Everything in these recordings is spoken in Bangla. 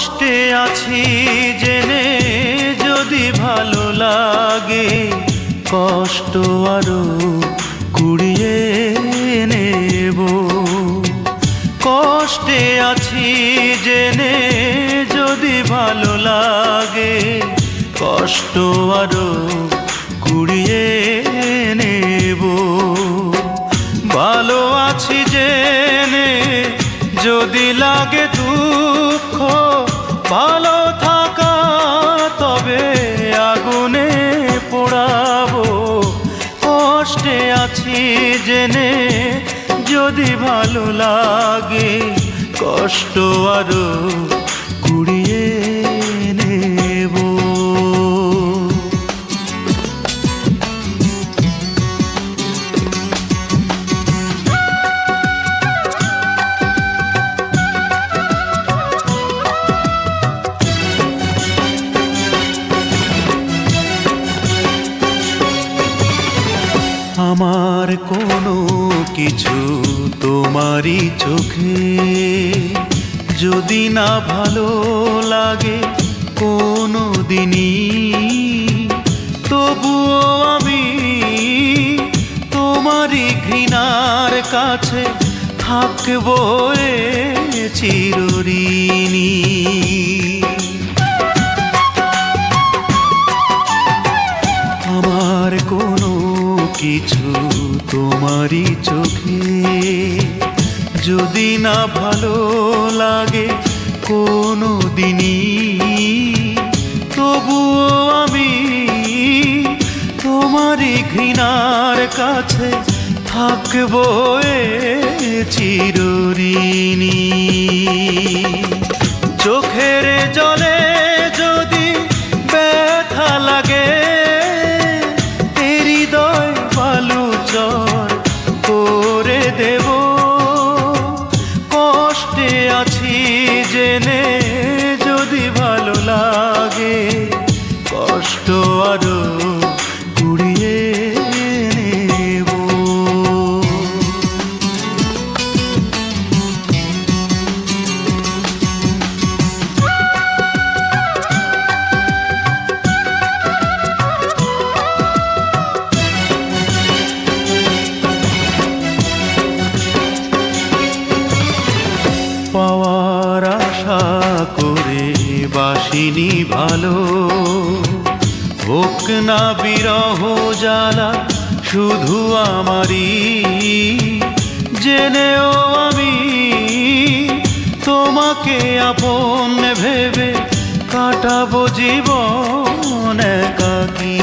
কষ্টে আছি জেনে যদি ভালো লাগে, কষ্ট আরও কুড়িয়ে নেব। কষ্টে আছি জেনে যদি ভালো লাগে, কষ্ট আরও কুড়িয়ে নেব। ভালো আছি জেনে যদি লাগে দুঃখ ভালো থাকা তবে আগুনে পোড়াবো। কষ্টে আছি জেনে যদি ভালো লাগে কষ্ট আরও আমার কোনো কিছু তোমারই চোখে। যদি না ভালো লাগে কোনো দিনই তবুও আমি তোমারই ঘৃণার কাছে থাকব চিরঋণী। কিছু তোমারই চোখে। যদি না ভালো লাগে কোনো দিনই তবুও আমি তোমারই ঘৃণার কাছে থাকব চিরঋণী। ninguém. বাসিনি ভালো। হোক না বিরহ জ্বালা, শুধু আমারই। জেনেও আমি তোমাকে আপন ভেবে কাটাবো জীবন একাকী।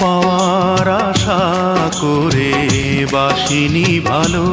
পাওয়ার আশা করে বাসিনি ভালো।